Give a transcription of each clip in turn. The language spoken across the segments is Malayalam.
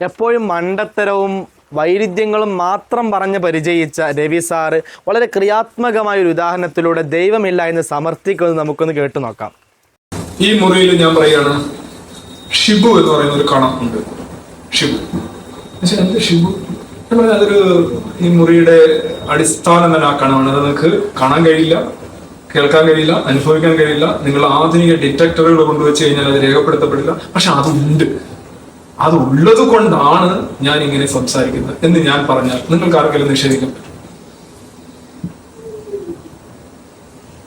എപ്പോഴും മണ്ടത്തരവും വൈരുദ്ധ്യങ്ങളും മാത്രം പറഞ്ഞ് പരിചയിച്ച രവി സാറ് വളരെ ക്രിയാത്മകമായ ഒരു ഉദാഹരണത്തിലൂടെ ദൈവമില്ല എന്ന് സമർത്ഥിക്കുന്നത് നമുക്കൊന്ന് കേട്ടു നോക്കാം. ഈ മുറിയിൽ ഞാൻ പറയാണ് ഷിബു എന്ന് പറയുന്ന ഒരു കണം ഉണ്ട്. ഷിബു. എന്ത് ഷിബു? അതൊരു ഈ മുറിയുടെ അടിസ്ഥാനം തന്നെ ആ കണമാണ്. അത് നിങ്ങൾക്ക് കാണാൻ കഴിയില്ല കേൾക്കാൻ കഴിയില്ല അനുഭവിക്കാൻ കഴിയില്ല. നിങ്ങൾ ആധുനിക ഡിറ്റക്ടറുകൾ കൊണ്ടുവച്ച് കഴിഞ്ഞാൽ അത് രേഖപ്പെടുത്തപ്പെടില്ല. പക്ഷെ അതുണ്ട്. അത് ഉള്ളത് കൊണ്ടാണ് ഞാൻ ഇങ്ങനെ സംസാരിക്കുന്നത് എന്ന് ഞാൻ പറഞ്ഞാൽ നിങ്ങൾക്ക് ആർക്കെങ്കിലും നിഷേധിക്കും?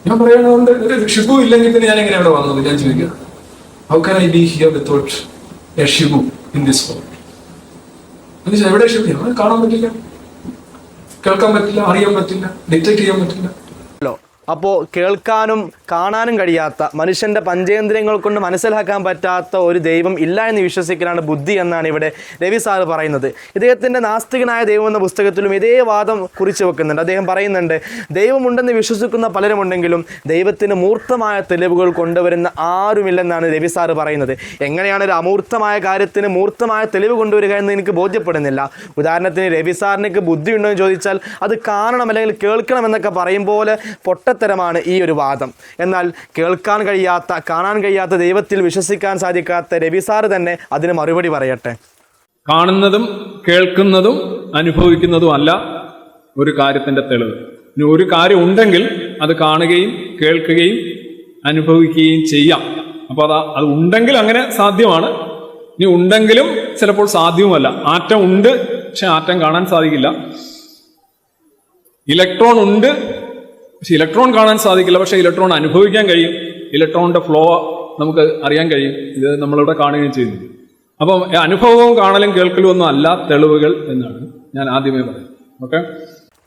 ഞാൻ പറയണതുകൊണ്ട് ഒരു ഷിബു ഇല്ലെങ്കിൽ പിന്നെ ഞാൻ എങ്ങനെ ഇവിടെ വന്നത്. ഞാൻ ചോദിക്കുക how can I be here without a Shibu in this എവിടെ ഷിബു കാണാൻ പറ്റില്ല. കേൾക്കാൻ പറ്റില്ല അറിയാൻ പറ്റില്ല ഡിറ്റക്ട് ചെയ്യാൻ പറ്റില്ല. ല്ലോ അപ്പോൾ കേൾക്കാനും കാണാനും കഴിയാത്ത മനുഷ്യന്റെ പഞ്ചേന്ദ്രിയങ്ങൾ കൊണ്ട് മനസ്സിലാക്കാൻ പറ്റാത്ത ഒരു ദൈവം ഇല്ല എന്ന് വിശ്വസിക്കലാണ് ബുദ്ധി എന്നാണ് ഇവിടെ രവി സാറ് പറയുന്നത്. ഇദ്ദേഹത്തിന്റെ നാസ്തികനായ ദൈവം എന്ന പുസ്തകത്തിലും ഇതേ വാദം കുറിച്ച് വെക്കുന്നുണ്ട്. അദ്ദേഹം പറയുന്നുണ്ട് ദൈവമുണ്ടെന്ന് വിശ്വസിക്കുന്ന പലരുമുണ്ടെങ്കിലും ദൈവത്തിന് മൂർത്തമായ തെളിവുകൾ കൊണ്ടുവരുന്ന ആരുമില്ലെന്നാണ് രവി സാറ് പറയുന്നത്. എങ്ങനെയാണ് ഒരു അമൂർത്തമായ കാര്യത്തിന് മൂർത്തമായ തെളിവ് കൊണ്ടുവരിക എന്ന് എനിക്ക് ബോധ്യപ്പെടുന്നില്ല. ഉദാഹരണത്തിന് രവി സാറിനൊക്കെ ബുദ്ധി ഉണ്ടോ എന്ന് ചോദിച്ചാൽ അത് കാണണം അല്ലെങ്കിൽ കേൾക്കണം എന്നൊക്കെ പറയും പോലെ പൊട്ടത്തരമാണ് ഈ ഒരു വാദം. എന്നാൽ കേൾക്കാൻ കഴിയാത്ത കാണാൻ കഴിയാത്ത ദൈവത്തിൽ വിശ്വസിക്കാൻ സാധിക്കാത്ത രവി സാറ് തന്നെ അതിന് മറുപടി പറയട്ടെ. കാണുന്നതും കേൾക്കുന്നതും അനുഭവിക്കുന്നതും അല്ല ഒരു കാര്യത്തിന്റെ തെളിവ്. ഇനി ഒരു കാര്യം ഉണ്ടെങ്കിൽ അത് കാണുകയും കേൾക്കുകയും അനുഭവിക്കുകയും ചെയ്യാം. അപ്പോൾ അത് അത് ഉണ്ടെങ്കിൽ അങ്ങനെ സാധ്യമാണ്. ഇനി ഉണ്ടെങ്കിലും ചിലപ്പോൾ സാധ്യവുമല്ല. ആറ്റം ഉണ്ട് പക്ഷെ ആറ്റം കാണാൻ സാധിക്കില്ല. ഇലക്ട്രോൺ ഉണ്ട് പക്ഷെ ഇലക്ട്രോൺ കാണാൻ സാധിക്കില്ല പക്ഷെ ഇലക്ട്രോൺ അനുഭവിക്കാൻ കഴിയും. ഇലക്ട്രോണിന്റെ ഫ്ലോ നമുക്ക് അറിയാൻ കഴിയും. ഇത് നമ്മളിവിടെ കാണുകയും ചെയ്യുന്നു. അപ്പം അനുഭവവും കാണലും കേൾക്കലും ഒന്നും അല്ല തെളിവുകൾ എന്നാണ് ഞാൻ ആദ്യമേ പറയുന്നത്. ഓക്കെ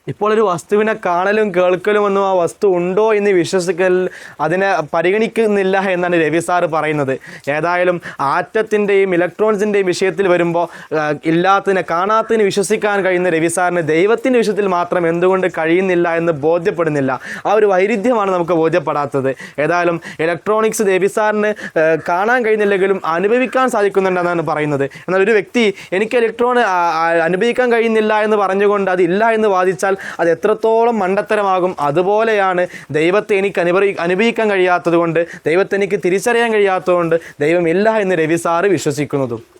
ഇപ്പോൾ ഒരു വസ്തുവിനെ കാണലും കേൾക്കലും ഒന്നും ആ വസ്തു ഉണ്ടോ എന്ന് വിശ്വസിക്കൽ അതിനെ പരിഗണിക്കുന്നില്ല എന്നാണ് രവി സാറ് പറയുന്നത്. ഏതായാലും ആറ്റത്തിന്റെയും ഇലക്ട്രോൺസിന്റെയും വിഷയത്തിൽ വരുമ്പോൾ ഇല്ലാത്തതിനെ കാണാത്തതിന് വിശ്വസിക്കാൻ കഴിയുന്ന രവി സാറിന് ദൈവത്തിന്റെ വിഷയത്തിൽ മാത്രം എന്തുകൊണ്ട് കഴിയുന്നില്ല എന്ന് ബോധ്യപ്പെടുന്നില്ല. ആ ഒരു വൈരുദ്ധ്യമാണ് നമുക്ക് ബോധ്യപ്പെടാത്തത്. ഏതായാലും ഇലക്ട്രോണിക്സ് രവി സാറിന് കാണാൻ കഴിയുന്നില്ലെങ്കിലും അനുഭവിക്കാൻ സാധിക്കുന്നുണ്ടെന്നാണ് പറയുന്നത്. എന്നാൽ ഒരു വ്യക്തി എനിക്ക് ഇലക്ട്രോൺ അനുഭവിക്കാൻ കഴിയുന്നില്ല എന്ന് പറഞ്ഞുകൊണ്ട് അതില്ല എന്ന് വാദിച്ചാൽ അത് എത്രത്തോളം മണ്ടത്തരമാകും അതുപോലെയാണ് ദൈവത്തെ എനിക്ക് അനുഭവി അനുഭവിക്കാൻ കഴിയാത്തത് കൊണ്ട് ദൈവത്തെ എനിക്ക് തിരിച്ചറിയാൻ കഴിയാത്തതുകൊണ്ട് ദൈവമില്ല എന്ന് രവി സാറ് വിശ്വസിക്കുന്നതും.